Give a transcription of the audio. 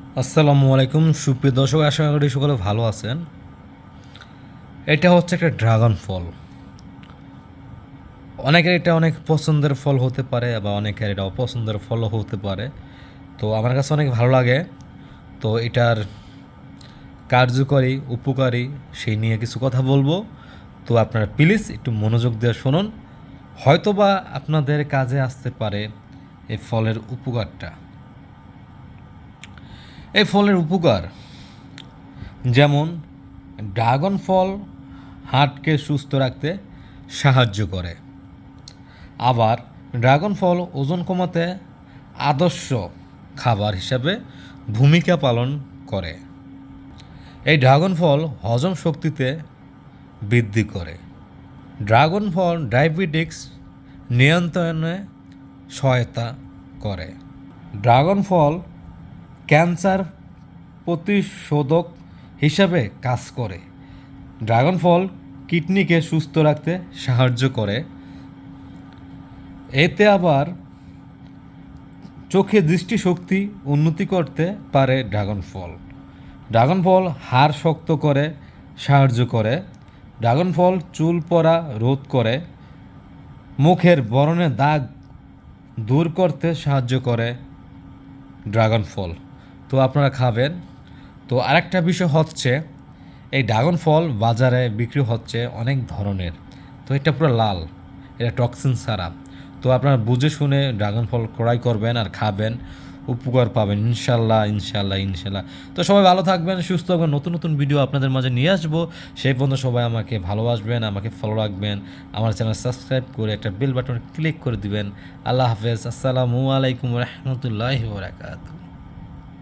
আসসালামু আলাইকুম। সুপ্রিয় দর্শক, আশা করি সকলে ভালো আছেন। এটা হচ্ছে একটা ড্রাগন ফল। অনেকের এটা অনেক পছন্দের ফল হতে পারে বা অনেকের এটা অপছন্দের ফলও হতে পারে। তো আমার কাছে অনেক ভালো লাগে। তো এটার কার্যকরী, উপকারী, সেই নিয়ে কিছু কথা বলব। তো আপনারা প্লিজ একটু মনোযোগ দিয়ে শুনুন। হয়তোবা আপনাদের কাজে আসতে পারে এই ফলের উপকারটা। এই ফলের উপকার। যেমন ড্রাগন ফল হার্টকে সুস্থ রাখতে সাহায্য করে। আবার ড্রাগন ফল ওজন কমাতে আদর্শ খাবার হিসাবে ভূমিকা পালন করে। এই ড্রাগন ফল হজম শক্তিতে বৃদ্ধি করে। ড্রাগন ফল ডায়াবেটিক্স নিয়ন্ত্রণে সহায়তা করে। ড্রাগন ফল ক্যান্সার প্রতিশোধক হিসাবে কাজ করে। ড্রাগন ফল কিডনিকে সুস্থ রাখতে সাহায্য করে। এতে আবার চোখে দৃষ্টিশক্তি উন্নতি করতে পারে ড্রাগন ফল ড্রাগন ফল হাড় শক্ত করে, সাহায্য করে। ড্রাগন ফল চুল পড়া রোধ করে। মুখের বরণে দাগ দূর করতে সাহায্য করে ড্রাগন ফল তো আপনারা খাবেন। তো আরেকটা বিষয় হচ্ছে, এই ড্রাগন ফল বাজারে বিক্রি হচ্ছে অনেক ধরনের। তো এটা পুরো লাল, এটা টক্সিন ছাড়া। তো আপনারা বুঝে শুনে ড্রাগন ফল ক্রয় করবেন আর খাবেন, উপকার পাবেন। ইনশাল্লাহ ইনশাল্লাহ ইনশাল্লাহ। তো সবাই ভালো থাকবেন, সুস্থ থাকবেন। নতুন নতুন ভিডিও আপনাদের মাঝে নিয়ে আসব। সেই পর্যন্ত সবাই আমাকে ভালোবাসবেন, আমাকে ফলো রাখবেন। আমার চ্যানেল সাবস্ক্রাইব করে একটা বেল বাটন ক্লিক করে দিবেন। আল্লাহ হাফেজ। আসসালামু আলাইকুম রহমতুল্লাহ বরাকাতু